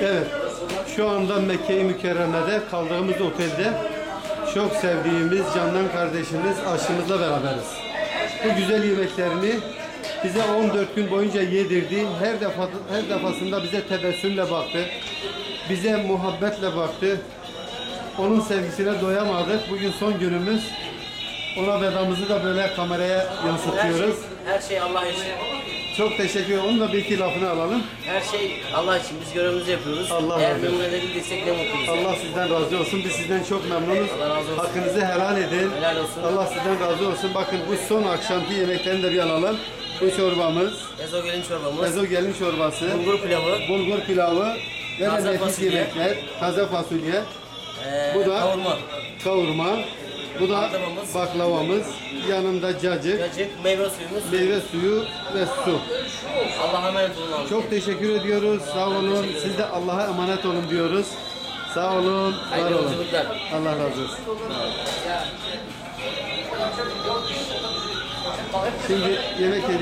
Evet. Şu anda Mekke-i Mükerreme'de kaldığımız otelde çok sevdiğimiz candan kardeşimiz aşçımızla beraberiz. Bu güzel yemeklerini bize 14 gün boyunca yedirdi. Her defa her defasında bize tebessümle baktı. Bize muhabbetle baktı. Onun sevgisine doyamadık. Bugün son günümüz. Ona vedamızı da böyle kameraya Her şey, yansıtıyoruz. her şey Allah için. Çok teşekkür ederim. Onun da bir iki lafını alalım. Her şey Allah için. Biz görevimizi yapıyoruz. Allah Eğer razı olsun. ne mutlu bize. Allah sizden razı olsun. Biz sizden çok memnunuz. Allah razı olsun. Hakkınızı helal edin. Helal olsun. Allah sizden razı olsun. Bakın bu son akşamki yemeklerini de bir alalım. Bu çorbamız, Ezogelin çorbamız, ezo gelin çorbası, bulgur pilavı, bulgur pilavı ve de Taze nefis fasulye. yemekler, taze fasulye, ee, Bu da- kavurma, kavurma, bu da Baklavamız. baklavamız, yanında cacık, cacık, meyve suyumuz. meyve suyu ve su. Allah'a emanet olun abi. Çok teşekkür ediyoruz. Sağ olun. Siz de Allah'a emanet olun diyoruz. Sağ olun, var olun. Allah razı olsun. Şimdi yemek yediğimiz